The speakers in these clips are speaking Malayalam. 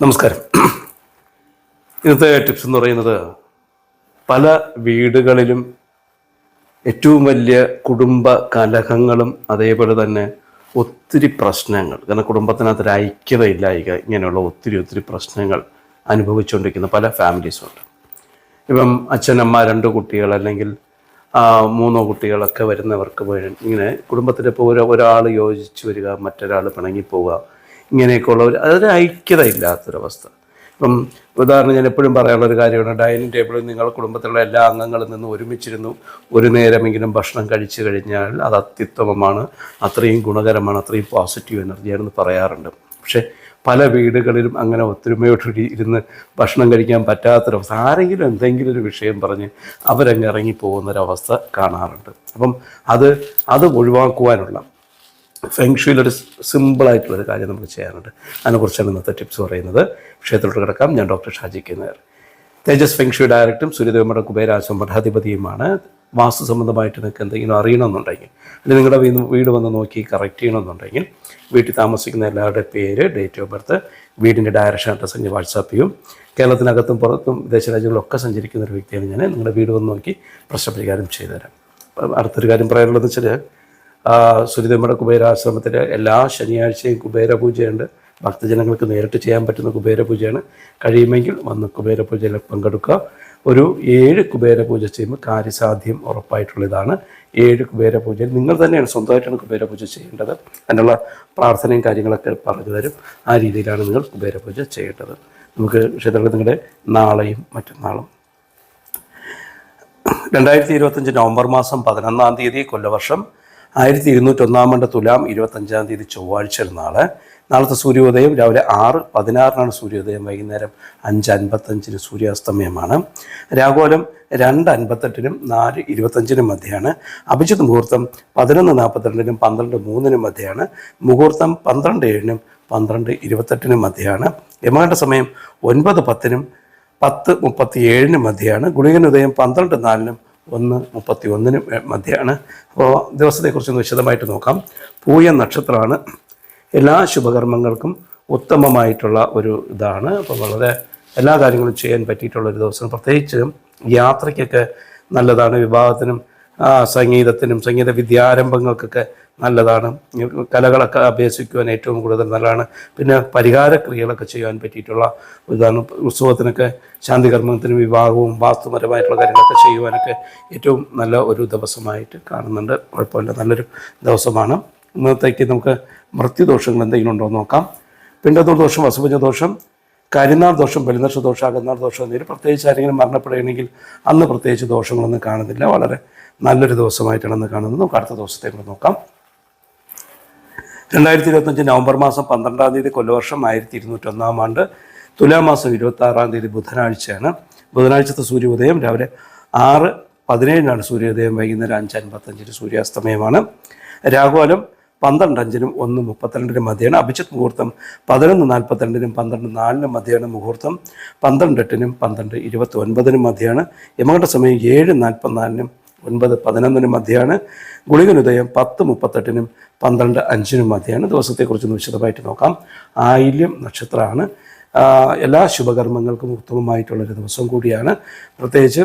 നമസ്കാരം. ഇന്നത്തെ ടിപ്സ് എന്ന് പറയുന്നത് പല വീടുകളിലും ഏറ്റവും വലിയ കുടുംബ കലഹങ്ങളും അതേപോലെ തന്നെ ഒത്തിരി പ്രശ്നങ്ങൾ. കാരണം കുടുംബത്തിനകത്ത് ഒരു ഐക്യതയില്ലായിക ഇങ്ങനെയുള്ള ഒത്തിരി ഒത്തിരി പ്രശ്നങ്ങൾ അനുഭവിച്ചുകൊണ്ടിരിക്കുന്ന പല ഫാമിലീസും ഉണ്ട്. ഇപ്പം അച്ഛനമ്മ രണ്ട് കുട്ടികൾ അല്ലെങ്കിൽ മൂന്നോ കുട്ടികളൊക്കെ വരുന്നവർക്ക് ഇങ്ങനെ ഒരു ഒരാൾ യോജിച്ച് വരിക മറ്റൊരാൾ പിണങ്ങി പോവുക ഇങ്ങനെയൊക്കെയുള്ള ഒരു അതൊരു ഐക്യത ഇല്ലാത്തൊരവസ്ഥ ഇപ്പം ഉദാഹരണം ഞാൻ എപ്പോഴും പറയാനുള്ള ഒരു കാര്യമാണ് ഡൈനിങ് ടേബിളിൽ നിങ്ങളുടെ കുടുംബത്തിലുള്ള എല്ലാ അംഗങ്ങളിൽ നിന്ന് ഒരുമിച്ചിരുന്നു ഒരു നേരമെങ്കിലും ഭക്ഷണം കഴിച്ചു കഴിഞ്ഞാൽ അത് അത്യുത്തമമാണ് അത്രയും ഗുണകരമാണ് അത്രയും പോസിറ്റീവ് എനർജിയാണെന്ന് പറയാറുണ്ട്. പക്ഷേ പല വീടുകളിലും അങ്ങനെ ഒത്തൊരുമയോടുകൂടി ഇരുന്ന് ഭക്ഷണം കഴിക്കാൻ പറ്റാത്തൊരവസ്ഥ ആരെങ്കിലും എന്തെങ്കിലും ഒരു വിഷയം പറഞ്ഞ് അവരങ്ങ് ഇറങ്ങി പോകുന്നൊരവസ്ഥ കാണാറുണ്ട്. അപ്പം അത് അത് ഒഴിവാക്കുവാനുള്ള ഫെങ്ഷുയിലൊരു സിമ്പിളായിട്ടുള്ളൊരു കാര്യം നമുക്ക് ചെയ്യാനുണ്ട് അതിനെക്കുറിച്ചാണ് ഇന്നത്തെ ടിപ്സ് പറയുന്നത്. വിഷയത്തിലോട്ട് കിടക്കാം. ഞാൻ doctor Shaji K Nair. Tejas feng shui ഡയറക്ടറും സൂര്യദേവമ്മയുടെ കുബേരാശം മഠാധിപതിയുമാണ് വാസ്തു സംബന്ധമായിട്ട് നിങ്ങൾക്ക് എന്തെങ്കിലും അറിയണമെന്നുണ്ടെങ്കിൽ അല്ലെങ്കിൽ നിങ്ങളുടെ വീട് വീട് വന്ന് നോക്കി കറക്റ്റ് ചെയ്യണമെന്നുണ്ടെങ്കിൽ വീട്ടിൽ താമസിക്കുന്ന എല്ലാവരുടെ പേര് ഡേറ്റ് ഓഫ് ബർത്ത് വീടിന്റെ ഡയറക്ഷൻ അഡ്രസ്സ് എനിക്ക് വാട്സാപ്പ് ചെയ്യും. കേരളത്തിനകത്തും പുറത്തും വിദേശ രാജ്യങ്ങളിലൊക്കെ സഞ്ചരിക്കുന്ന ഒരു വ്യക്തിയാണ് ഞാൻ. നിങ്ങളുടെ വീട് വന്ന് നോക്കി പ്രശ്നപരിഹാരം ചെയ്തുതരാം. അടുത്തൊരു കാര്യം പറയാനുള്ളതെന്ന് വെച്ചാൽ സുരിതമ്മയുടെ കുബേരാശ്രമത്തിൽ എല്ലാ ശനിയാഴ്ചയും കുബേര പൂജയുണ്ട് ഭക്തജനങ്ങൾക്ക് നേരിട്ട് ചെയ്യാൻ പറ്റുന്ന കുബേര പൂജയാണ് കഴിയുമെങ്കിൽ വന്ന് കുബേര പൂജയിൽ പങ്കെടുക്കുക. ഒരു ഏഴ് കുബേര പൂജ ചെയ്യുമ്പോൾ കാര്യസാധ്യം ഉറപ്പായിട്ടുള്ളതാണ്. ഏഴ് കുബേര പൂജയിൽ നിങ്ങൾ തന്നെയാണ് സ്വന്തമായിട്ടാണ് കുബേര പൂജ ചെയ്യേണ്ടത്. അതിനുള്ള പ്രാർത്ഥനയും കാര്യങ്ങളൊക്കെ പറഞ്ഞു തരും. ആ രീതിയിലാണ് നിങ്ങൾ കുബേര പൂജ ചെയ്യേണ്ടത്. നമുക്ക് ക്ഷേത്രത്തിൽ നിങ്ങളുടെ നാളെയും മറ്റന്നാളും. രണ്ടായിരത്തി ഇരുപത്തഞ്ച് നവംബർ മാസം പതിനൊന്നാം തീയതി കൊല്ലവർഷം ആയിരത്തി ഇരുന്നൂറ്റൊന്നാം ആണ്ട് തുലാം ഇരുപത്തഞ്ചാം തീയതി ചൊവ്വാഴ്ച നാളെ നാളത്തെ സൂര്യോദയം രാവിലെ ആറ് പതിനാറിനാണ് സൂര്യോദയം. വൈകുന്നേരം അഞ്ച് അൻപത്തഞ്ചിന് സൂര്യാസ്തമയമാണ്. രാഘോലം രണ്ട് അൻപത്തെട്ടിനും നാല് ഇരുപത്തഞ്ചിനും മധ്യയാണ്. അഭിജിത് മുഹൂർത്തം പതിനൊന്ന് നാൽപ്പത്തിരണ്ടിനും പന്ത്രണ്ട് മൂന്നിനും മധ്യയാണ്. മുഹൂർത്തം പന്ത്രണ്ട് ഏഴിനും പന്ത്രണ്ട് ഇരുപത്തെട്ടിനും മധ്യയാണ്. യമകണ്ഠ സമയം ഒൻപത് പത്തിനും പത്ത് മുപ്പത്തി ഏഴിനും മധ്യയാണ് ഗുളികനുദയം പന്ത്രണ്ട് നാലിനും ഒന്ന് മുപ്പത്തി ഒന്നിനും മധ്യയാണ് അപ്പോൾ ദിവസത്തെക്കുറിച്ചൊന്ന് വിശദമായിട്ട് നോക്കാം. പൂയ നക്ഷത്രമാണ്. എല്ലാ ശുഭകർമ്മങ്ങൾക്കും ഉത്തമമായിട്ടുള്ള ഒരു ഇതാണ്. അപ്പോൾ വളരെ എല്ലാ കാര്യങ്ങളും ചെയ്യാൻ പറ്റിയിട്ടുള്ള ഒരു ദിവസം. പ്രത്യേകിച്ച് യാത്രയ്ക്കൊക്കെ നല്ലതാണ്. വിവാഹത്തിനും സംഗീതത്തിനും സംഗീത വിദ്യാരംഭങ്ങൾക്കൊക്കെ നല്ലതാണ്. കലകളൊക്കെ അഭ്യസിക്കുവാൻ ഏറ്റവും കൂടുതൽ നല്ലതാണ്. പിന്നെ പരിഹാരക്രിയകളൊക്കെ ചെയ്യാൻ പറ്റിയിട്ടുള്ള ഇതാണ് ഉത്സവത്തിനൊക്കെ ശാന്തികർമ്മത്തിനും വിവാഹവും വാസ്തുപരമായിട്ടുള്ള കാര്യങ്ങളൊക്കെ ചെയ്യുവാനൊക്കെ ഏറ്റവും നല്ല ഒരു ദിവസമായിട്ട് കാണുന്നുണ്ട്. കുഴപ്പമില്ല നല്ലൊരു ദിവസമാണ്. ഇന്നത്തേക്ക് നമുക്ക് മൃത്യുദോഷങ്ങൾ എന്തെങ്കിലും ഉണ്ടോ എന്ന് നോക്കാം. പിണ്ടതൂർ ദോഷം അസുഭജ ദോഷം കരിനാൾ ദോഷം ബലിനക്ഷ ദോഷം അകന്നാൾ ദോഷം എന്നിവർ പ്രത്യേകിച്ച് ആരെങ്കിലും മരണപ്പെടുകയാണെങ്കിൽ അന്ന് പ്രത്യേകിച്ച് ദോഷങ്ങളൊന്നും കാണുന്നില്ല. വളരെ നല്ലൊരു ദിവസമായിട്ടാണ് അന്ന് കാണുന്നത്. നമുക്ക് അടുത്ത ദിവസത്തേക്ക് നോക്കാം. രണ്ടായിരത്തി ഇരുപത്തഞ്ച് നവംബർ മാസം പന്ത്രണ്ടാം തീയതി കൊല്ലവർഷം ആയിരത്തി ഇരുന്നൂറ്റൊന്നാം ആണ്ട് തുലാമാസം ഇരുപത്തി ആറാം തീയതി ബുധനാഴ്ചയാണ്. ബുധനാഴ്ചത്തെ സൂര്യോദയം രാവിലെ ആറ് പതിനേഴിനാണ്. സൂര്യോദയം വൈകുന്നേരം അഞ്ച് അൻപത്തഞ്ചിന് സൂര്യാസ്തമയമാണ്. രാഘുലം പന്ത്രണ്ട് അഞ്ചിനും ഒന്ന് മുപ്പത്തിരണ്ടിനും മധ്യയാണ്. അഭിജിത് മുഹൂർത്തം പതിനൊന്ന് നാൽപ്പത്തിരണ്ടിനും പന്ത്രണ്ട് നാലിനും മധ്യയാണ് മുഹൂർത്തം. പന്ത്രണ്ട് എട്ടിനും പന്ത്രണ്ട് ഇരുപത്തി ഒൻപതിനും മധ്യയാണ്. യമകണ്ഠ സമയം ഏഴ് നാൽപ്പത്തിനാലിനും ഒൻപത് പതിനൊന്നിനും മധ്യയാണ് ഗുളികനുദയം പത്ത് മുപ്പത്തെട്ടിനും പന്ത്രണ്ട് അഞ്ചിനും മധ്യയാണ് ദിവസത്തെക്കുറിച്ചൊന്ന് വിശദമായിട്ട് നോക്കാം. ആയില്യം നക്ഷത്രമാണ്. എല്ലാ ശുഭകർമ്മങ്ങൾക്കും ഉത്തമമായിട്ടുള്ളൊരു ദിവസം കൂടിയാണ്. പ്രത്യേകിച്ച്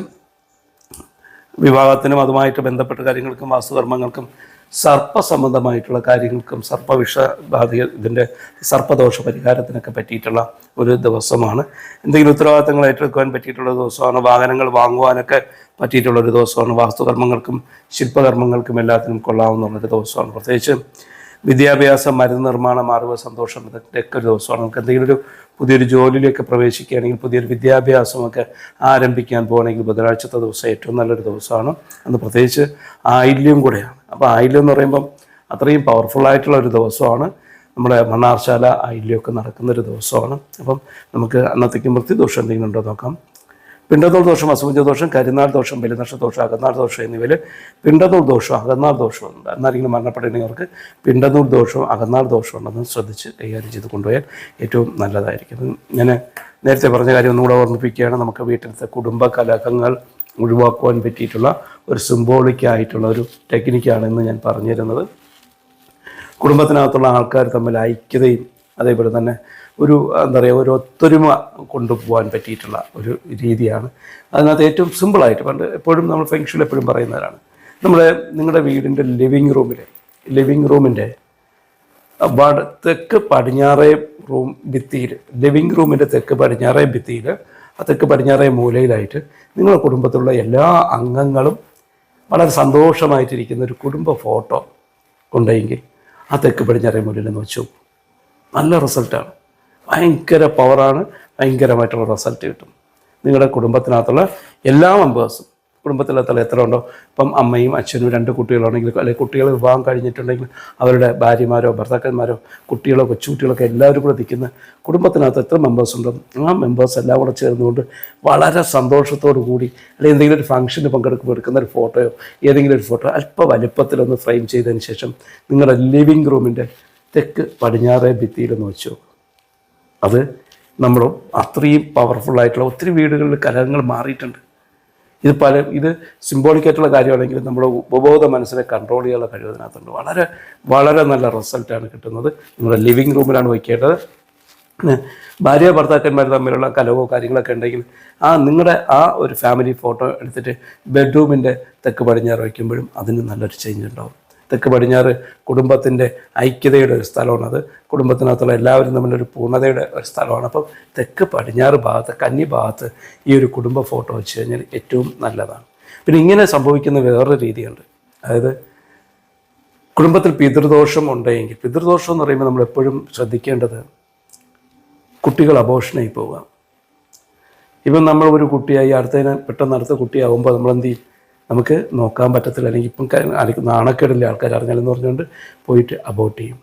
വിവാഹത്തിനും അതുമായിട്ട് ബന്ധപ്പെട്ട കാര്യങ്ങൾക്കും വാസ്തുകർമ്മങ്ങൾക്കും സർപ്പ സംബന്ധമായിട്ടുള്ള കാര്യങ്ങൾക്കും സർപ്പവിഷ ബാധിക ഇതിന്റെ സർപ്പദോഷ പരിഹാരത്തിനൊക്കെ പറ്റിയിട്ടുള്ള ഒരു ദിവസമാണ്. എന്തെങ്കിലും ഉത്തരവാദിത്തങ്ങൾ ഏറ്റെടുക്കുവാൻ പറ്റിയിട്ടുള്ള ദിവസമാണ് വാഹനങ്ങൾ വാങ്ങുവാനൊക്കെ പറ്റിയിട്ടുള്ള ഒരു ദിവസമാണ് വാസ്തുകർമ്മങ്ങൾക്കും ശില്പകർമ്മങ്ങൾക്കും എല്ലാത്തിനും കൊള്ളാവുന്ന ഒരു ദിവസമാണ്. പ്രത്യേകിച്ച് വിദ്യാഭ്യാസം മരുന്ന് നിർമ്മാണം അറിവ് സന്തോഷം ഇതൊക്കെ ഒരു ദിവസമാണ്. നമുക്ക് എന്തെങ്കിലും ഒരു പുതിയൊരു ജോലിയിലേക്ക് പ്രവേശിക്കുകയാണെങ്കിൽ പുതിയൊരു വിദ്യാഭ്യാസമൊക്കെ ആരംഭിക്കാൻ പോകണമെങ്കിൽ ബുധനാഴ്ചത്തെ ദിവസം ഏറ്റവും നല്ലൊരു ദിവസമാണ്. അന്ന് പ്രത്യേകിച്ച് ആയില്യം കൂടെയാണ്. അപ്പോൾ ആയില്യം എന്ന് പറയുമ്പം അത്രയും പവർഫുൾ ആയിട്ടുള്ള ഒരു ദിവസമാണ്. നമ്മുടെ മണ്ണാർശാല ആയില്യമൊക്കെ നടക്കുന്ന ഒരു ദിവസമാണ്. അപ്പം നമുക്ക് അന്നത്തേക്ക് മൃത്യു ദോഷം എന്തെങ്കിലും ഉണ്ടോ നോക്കാം. പിണ്ടതോൾ ദോഷം അസുഖ ദോഷം കരിനാൾ ദോഷം ബലിനക്ഷ ദോഷം അകന്നാൾ ദോഷം എന്നിവയിൽ പിണ്ടതോൾ ദോഷം അകന്നാൾ ദോഷം ഉണ്ട്. എന്നാരെങ്കിലും മരണപ്പെടുന്നവർക്ക് പിണ്ടതോൾ ദോഷവും അകന്നാൾ ദോഷം ഉണ്ടെന്ന് ശ്രദ്ധിച്ച് കൈകാര്യം ചെയ്ത് കൊണ്ടുപോയാൽ ഏറ്റവും നല്ലതായിരിക്കും. ഞാൻ നേരത്തെ പറഞ്ഞ കാര്യം ഒന്നുകൂടെ ഓർമ്മിപ്പിക്കുകയാണ്. നമുക്ക് വീട്ടിലത്തെ കുടുംബ കലഹങ്ങൾ ഒഴിവാക്കുവാൻ പറ്റിയിട്ടുള്ള ഒരു സിംബോളിക്കായിട്ടുള്ള ഒരു ടെക്നിക്കാണ് ഇന്ന് ഞാൻ പറഞ്ഞു തരുന്നത് കുടുംബത്തിനകത്തുള്ള ആൾക്കാർ തമ്മിൽ ഐക്യതയും അതേപോലെ തന്നെ ഒരു എന്താ പറയുക ഒരു ഒത്തൊരുമ കൊണ്ടുപോകാൻ പറ്റിയിട്ടുള്ള ഒരു രീതിയാണ്. അതിനകത്ത് ഏറ്റവും സിമ്പിളായിട്ട് പണ്ട് എപ്പോഴും നമ്മൾ ഫെങ്ഷനിൽ എപ്പോഴും പറയുന്നവരാണ്. നമ്മുടെ നിങ്ങളുടെ വീടിന്റെ ലിവിങ് റൂമിൽ ലിവിങ് റൂമിന്റെ തെക്ക് പടിഞ്ഞാറേ റൂം ഭിത്തിയിൽ ലിവിങ് റൂമിന്റെ തെക്ക് പടിഞ്ഞാറേ ഭിത്തിയിൽ തെക്ക് പടിഞ്ഞാറേ മൂലയിലായിട്ട് നിങ്ങളുടെ കുടുംബത്തിലുള്ള എല്ലാ അംഗങ്ങളും വളരെ സന്തോഷമായിട്ടിരിക്കുന്ന ഒരു കുടുംബ ഫോട്ടോ കൊണ്ടെങ്കിൽ ആ തെക്ക് പടിഞ്ഞാറേ മൂലയിൽ നിന്ന് വെച്ചു നല്ല റിസൾട്ടാണ്. ഭയങ്കര പവറാണ് ഭയങ്കരമായിട്ടുള്ള റിസൾട്ട് കിട്ടും. നിങ്ങളുടെ കുടുംബത്തിനകത്തുള്ള എല്ലാ മെമ്പേഴ്സും കുടുംബത്തിനകത്തുള്ള എത്ര ഉണ്ടോ? ഇപ്പം അമ്മയും അച്ഛനും രണ്ട് കുട്ടികളുണ്ടെങ്കിൽ അല്ലെങ്കിൽ കുട്ടികൾ വിവാഹം കഴിഞ്ഞിട്ടുണ്ടെങ്കിൽ അവരുടെ ഭാര്യമാരോ ഭർത്താക്കന്മാരോ കുട്ടികളോ കൊച്ചുകുട്ടികളൊക്കെ എല്ലാവരും കൂടെ നിൽക്കുന്ന കുടുംബത്തിനകത്ത് എത്ര മെമ്പേഴ്സ് ഉണ്ടോ? ആ മെമ്പേഴ്സ് എല്ലാം കൂടെ ചേർന്നുകൊണ്ട് വളരെ സന്തോഷത്തോടു കൂടി അല്ലെങ്കിൽ എന്തെങ്കിലും ഒരു ഫംഗ്ഷന് പങ്കെടുക്കുമ്പോൾ എടുക്കുന്ന ഒരു ഫോട്ടോയോ ഏതെങ്കിലും ഒരു ഫോട്ടോ അല്പ വലുപ്പത്തിലൊന്ന് ഫ്രെയിം ചെയ്തതിന് ശേഷം നിങ്ങളുടെ ലിവിങ് റൂമിന്റെ തെക്ക് പടിഞ്ഞാറേ ഭിത്തിയിലെന്ന് വെച്ചു അത് നമ്മൾ അത്രയും പവർഫുള്ളായിട്ടുള്ള ഒത്തിരി വീടുകളിൽ കലഹങ്ങൾ മാറിയിട്ടുണ്ട്. ഇത് പല ഇത് സിംബോളിക്കായിട്ടുള്ള കാര്യമാണെങ്കിലും നമ്മുടെ ഉപബോധ മനസ്സിനെ കൺട്രോൾ ചെയ്യാനുള്ള കഴിവ് അതിനകത്തുണ്ട്. വളരെ വളരെ നല്ല റിസൾട്ടാണ് കിട്ടുന്നത്. നമ്മുടെ ലിവിങ് റൂമിലാണ് വയ്ക്കേണ്ടത്. ഭാര്യ ഭർത്താക്കന്മാർ തമ്മിലുള്ള കലവോ കാര്യങ്ങളൊക്കെ ഉണ്ടെങ്കിൽ ആ നിങ്ങളുടെ ആ ഒരു ഫാമിലി ഫോട്ടോ എടുത്തിട്ട് ബെഡ്റൂമിന്റെ തെക്ക് പടിഞ്ഞാറ് വയ്ക്കുമ്പോഴും അതിന് നല്ലൊരു ചേഞ്ച് ഉണ്ടാവും. തെക്ക് പടിഞ്ഞാറ് കുടുംബത്തിന്റെ ഐക്യതയുടെ ഒരു സ്ഥലമാണ് അത്. കുടുംബത്തിനകത്തുള്ള എല്ലാവരും തമ്മിലൊരു പൂർണതയുടെ ഒരു സ്ഥലമാണ്. അപ്പം തെക്ക് പടിഞ്ഞാറ് ഭാഗത്ത് കന്നി ഭാഗത്ത് ഈ ഒരു കുടുംബ ഫോട്ടോ വെച്ച് കഴിഞ്ഞാൽ ഏറ്റവും നല്ലതാണ്. പിന്നെ ഇങ്ങനെ സംഭവിക്കുന്ന വേറൊരു രീതിയുണ്ട്. അതായത് കുടുംബത്തിൽ പിതൃദോഷം ഉണ്ടെങ്കിൽ പിതൃദോഷം എന്ന് പറയുമ്പോൾ നമ്മൾ എപ്പോഴും ശ്രദ്ധിക്കേണ്ടത് കുട്ടികൾ അബോഷനായി പോവുക. ഇപ്പം നമ്മൾ ഒരു കുട്ടിയായി അടുത്തതിന് പെട്ടെന്ന് അടുത്ത കുട്ടിയാകുമ്പോൾ നമ്മൾ എന്ത് ചെയ്യും? നമുക്ക് നോക്കാൻ പറ്റത്തില്ല. അല്ലെങ്കിൽ ഇപ്പം നാണക്കേടില്ല ആൾക്കാർ അറിഞ്ഞാലെന്ന് പറഞ്ഞുകൊണ്ട് പോയിട്ട് അബോട്ട് ചെയ്യും.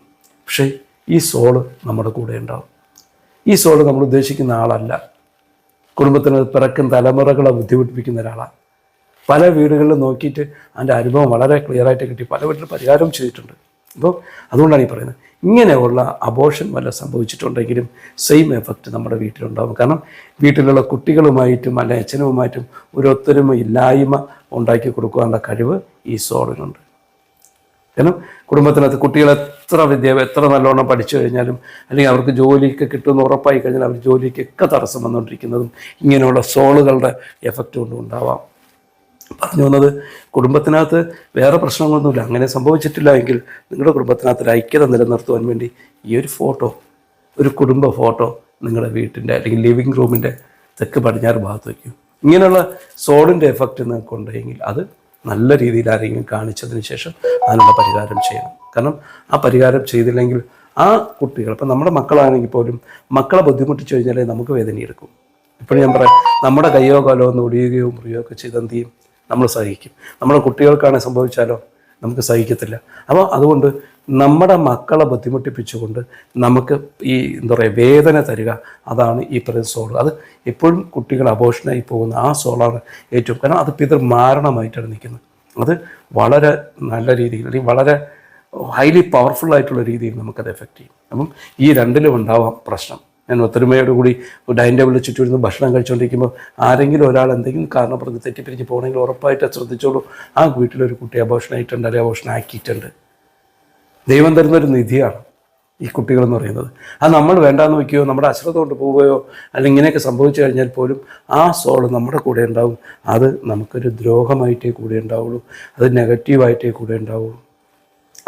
പക്ഷേ ഈ സോൾ നമ്മുടെ കൂടെ ഉണ്ടാവും. ഈ സോൾ നമ്മൾ ഉദ്ദേശിക്കുന്ന ആളല്ല. കുടുംബത്തിന് പിറക്കും തലമുറകളെ ബുദ്ധിമുട്ടിപ്പിക്കുന്ന ഒരാളാണ്. പല വീടുകളിൽ നോക്കിയിട്ട് അതിന്റെ അനുഭവം വളരെ ക്ലിയറായിട്ട് കിട്ടി. പല വീട്ടിലും പരിഹാരം ചെയ്തിട്ടുണ്ട്. അപ്പോൾ അതുകൊണ്ടാണ് ഈ പറയുന്നത്. ഇങ്ങനെയുള്ള അബോഷൻ വല്ല സംഭവിച്ചിട്ടുണ്ടെങ്കിലും സെയിം എഫക്റ്റ് നമ്മുടെ വീട്ടിലുണ്ടാകും കാരണം വീട്ടിലുള്ള കുട്ടികളുമായിട്ടും അല്ലെ അച്ഛനുമായിട്ടും ഒരു ഇല്ലായ്മ ഉണ്ടാക്കി കൊടുക്കാനുള്ള കഴിവ് ഈ സോളിനുണ്ട്. കാരണം കുടുംബത്തിനകത്ത് കുട്ടികൾ എത്ര വിദ്യാഭ്യാസം എത്ര നല്ലോണം പഠിച്ചു കഴിഞ്ഞാലും അല്ലെങ്കിൽ അവർക്ക് ജോലിയൊക്കെ കിട്ടുമെന്ന് ഉറപ്പായി കഴിഞ്ഞാൽ അവർ ജോലിക്കൊക്കെ തടസ്സം വന്നുകൊണ്ടിരിക്കുന്നതും ഇങ്ങനെയുള്ള സോളുകളുടെ എഫക്റ്റ് കൊണ്ടും ഉണ്ടാവാം. പറഞ്ഞു വന്നത് കുടുംബത്തിനകത്ത് വേറെ പ്രശ്നങ്ങളൊന്നുമില്ല. അങ്ങനെ സംഭവിച്ചിട്ടില്ല എങ്കിൽ നിങ്ങളുടെ കുടുംബത്തിനകത്ത് ഐക്യത നിലനിർത്തുവാൻ വേണ്ടി ഈ ഒരു ഫോട്ടോ ഒരു കുടുംബ ഫോട്ടോ നിങ്ങളുടെ വീട്ടിന്റെ അല്ലെങ്കിൽ ലിവിങ് റൂമിന്റെ തെക്ക് പടിഞ്ഞാറ് ഭാഗത്ത് വയ്ക്കും. ഇങ്ങനെയുള്ള സോളിന്റെ എഫക്റ്റ് നിങ്ങൾക്ക് ഉണ്ടെങ്കിൽ അത് നല്ല രീതിയിൽ ആരെങ്കിലും കാണിച്ചതിന് ശേഷം അതിനുള്ള പരിഹാരം ചെയ്യണം. കാരണം ആ പരിഹാരം ചെയ്തില്ലെങ്കിൽ ആ കുട്ടികൾ ഇപ്പം നമ്മുടെ മക്കളാണെങ്കിൽ പോലും മക്കളെ ബുദ്ധിമുട്ടിച്ചു കഴിഞ്ഞാലേ നമുക്ക് വേദനയെടുക്കും. ഇപ്പോഴും ഞാൻ പറയാം നമ്മുടെ കയ്യോ കാലോ ഒന്ന് ഒടിയുകയോ മുറിയുകയോ ഒക്കെ ചെയ്ത് ചെയ്യും? നമ്മൾ സഹിക്കും. നമ്മുടെ കുട്ടികൾക്കാണ് സംഭവിച്ചാലോ? നമുക്ക് സഹിക്കത്തില്ല. അപ്പോൾ അതുകൊണ്ട് നമ്മുടെ മക്കളെ ബുദ്ധിമുട്ടിപ്പിച്ചുകൊണ്ട് നമുക്ക് ഈ എന്താ പറയുക വേദന തരിക അതാണ് ഈ പറയുന്ന സോൾ അത് എപ്പോഴും കുട്ടികൾ അബോഷനായി പോകുന്ന ആ സോളാണ് ഏറ്റവും കാരണം അത് പിതൃ മാരണമായിട്ടാണ് നിൽക്കുന്നത്. അത് വളരെ നല്ല രീതിയിൽ അല്ലെങ്കിൽ വളരെ ഹൈലി പവർഫുൾ ആയിട്ടുള്ള രീതിയിൽ നമുക്കത് എഫക്റ്റ് ചെയ്യും. അപ്പം ഈ രണ്ടിലും ഉണ്ടാവാം പ്രശ്നം. ഞാൻ ഒത്തൊരുമയോട് കൂടി ഡൈനിങ് ടേബിളിൽ ചുറ്റുമിരുന്ന് ഭക്ഷണം കഴിച്ചുകൊണ്ടിരിക്കുമ്പോൾ ആരെങ്കിലും ഒരാൾ എന്തെങ്കിലും കാരണം പറഞ്ഞ് തെറ്റിപ്പിരിച്ച് പോകണമെങ്കിൽ ഉറപ്പായിട്ട് ശ്രദ്ധിച്ചോളൂ. ആ വീട്ടിലൊരു കുട്ടി അബോഷനായിട്ടുണ്ട് അല്ലെങ്കിൽ അബോഷനാക്കിയിട്ടുണ്ട് ദൈവം തരുന്നൊരു നിധിയാണ് ഈ കുട്ടികളെന്ന് പറയുന്നത്. അത് നമ്മൾ വേണ്ടാന്ന് വയ്ക്കുകയോ നമ്മുടെ അശ്രദ്ധ കൊണ്ട് പോവുകയോ അല്ലെങ്കിൽ ഇങ്ങനെയൊക്കെ സംഭവിച്ചു കഴിഞ്ഞാൽ പോലും ആ സോൾ നമ്മുടെ കൂടെ ഉണ്ടാവും. അത് നമുക്കൊരു ദ്രോഹമായിട്ടേ കൂടെ ഉണ്ടാവുള്ളൂ. അത് നെഗറ്റീവായിട്ടേ കൂടെ ഉണ്ടാവുള്ളൂ.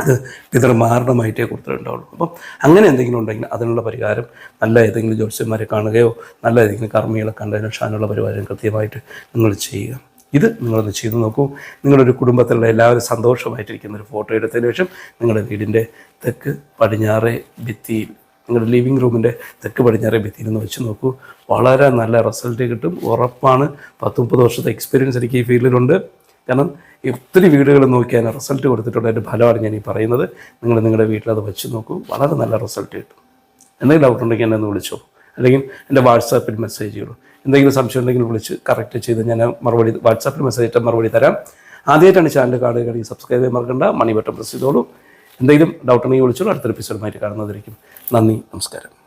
അത് പിതൃമാരണമായിട്ടേ കൊടുത്തിട്ടുണ്ടാവുള്ളൂ. അപ്പം അങ്ങനെ എന്തെങ്കിലും ഉണ്ടെങ്കിൽ അതിനുള്ള പരിഹാരം നല്ല ഏതെങ്കിലും ജ്യോത്സ്യന്മാരെ കാണുകയോ നല്ല ഏതെങ്കിലും കർമ്മികളെ കണ്ടതിനോ അതിനുള്ള പരിഹാരം കൃത്യമായിട്ട് നിങ്ങൾ ചെയ്യുക. ഇത് നിങ്ങളൊന്ന് ചെയ്തു നോക്കൂ. നിങ്ങളൊരു കുടുംബത്തിലുള്ള എല്ലാവരും സന്തോഷമായിട്ടിരിക്കുന്ന ഒരു ഫോട്ടോ എടുത്തതിന് ശേഷം നിങ്ങളുടെ വീടിന്റെ തെക്ക് പടിഞ്ഞാറേ ഭിത്തിയിൽ നിങ്ങളുടെ ലിവിങ് റൂമിന്റെ തെക്ക് പടിഞ്ഞാറേ ഭിത്തിയിൽ നിന്ന് വെച്ച് നോക്കൂ. വളരെ നല്ല റിസൾട്ട് കിട്ടും. ഉറപ്പാണ്. പത്ത് മുപ്പത് വർഷത്തെ എക്സ്പീരിയൻസ് എനിക്ക് ഈ ഫീൽഡിലുണ്ട്. കാരണം ഒത്തിരി വീടുകൾ നോക്കി അതിന് റിസൾട്ട് കൊടുത്തിട്ടുണ്ട് അതിന്റെ ഫലമാണ് ഞാൻ ഈ പറയുന്നത്. നിങ്ങൾ നിങ്ങളുടെ വീട്ടിൽ അത് വെച്ച് നോക്കൂ. വളരെ നല്ല റിസൾട്ട് കിട്ടും. എന്തെങ്കിലും ഡൗട്ട് ഉണ്ടെങ്കിൽ എന്നെ ഒന്ന് വിളിച്ചോ. അല്ലെങ്കിൽ എന്റെ വാട്സാപ്പിൽ മെസ്സേജ് ചെയ്യൂ എന്തെങ്കിലും സംശയം ഉണ്ടെങ്കിൽ വിളിച്ച് കറക്റ്റ് ചെയ്ത് ഞാൻ മറുപടി വാട്സാപ്പിൽ മെസ്സേജ് ഇട്ട മറുപടി തരാം. ആദ്യമായിട്ടാണ് ചാനൽ കാണുകയാണെങ്കിൽ സബ്സ്ക്രൈബ് ചെയ്യാൻ മറക്കണ്ട. മണി ബട്ടൺ പ്രസ് ചെയ്തോളൂ. എന്തെങ്കിലും ഡൗട്ട് ഉണ്ടെങ്കിൽ വിളിച്ചോളൂ. അടുത്തൊരു എപ്പിസോഡുമായിട്ട് കാണുന്നതായിരിക്കും. നന്ദി. നമസ്കാരം.